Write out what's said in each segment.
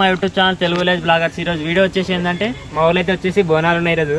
మా YouTube channel Telugu లేదు bloggers ఈరోజు వీడియో వచ్చేసి ఏంటంటే మా ఊళ్ళైతే వచ్చేసి బోనాలు ఉన్నాయి ఈరోజు.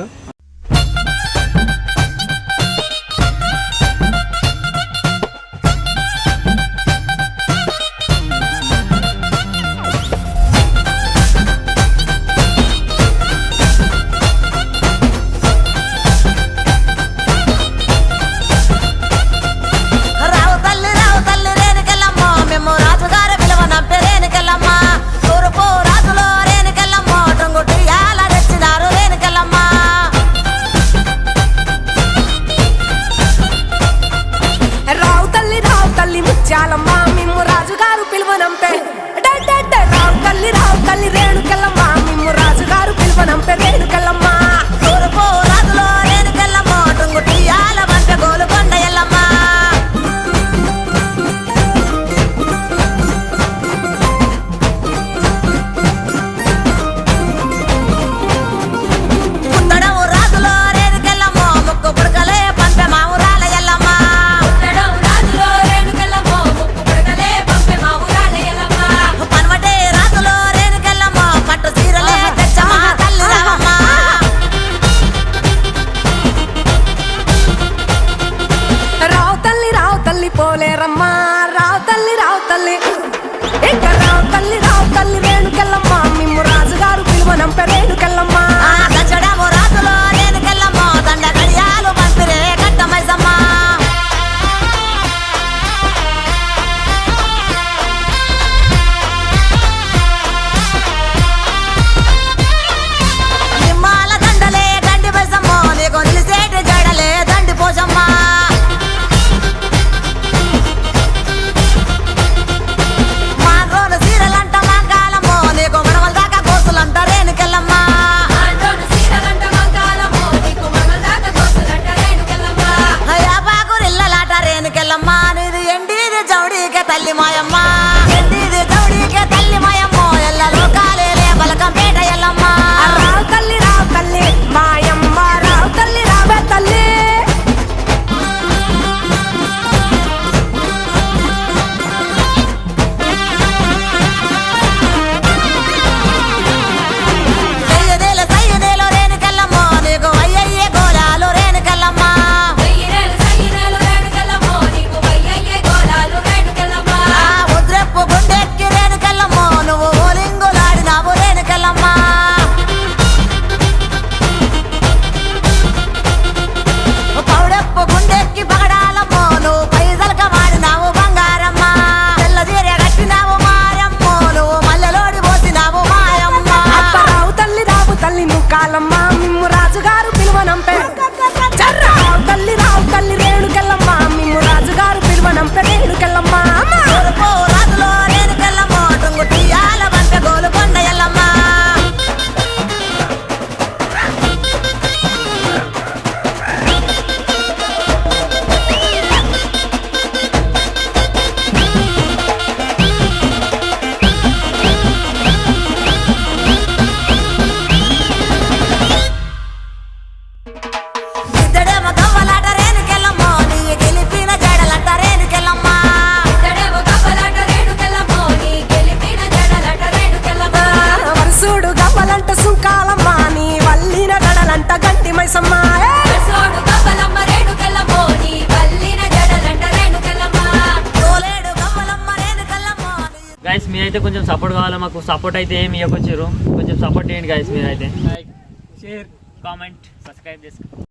my my జడలంట గట్టి మైసమ్మ గైస్ మీరైతే కొంచెం సపోర్ట్ కావాలా? మాకు సపోర్ట్ అయితే ఏమి ఇవ్వకొచ్చారు కొంచెం సపోర్ట్ చేయండి గైస్ మీరైతే. లైక్ షేర్ కామెంట్ సబ్స్క్రైబ్ చేసుకోండి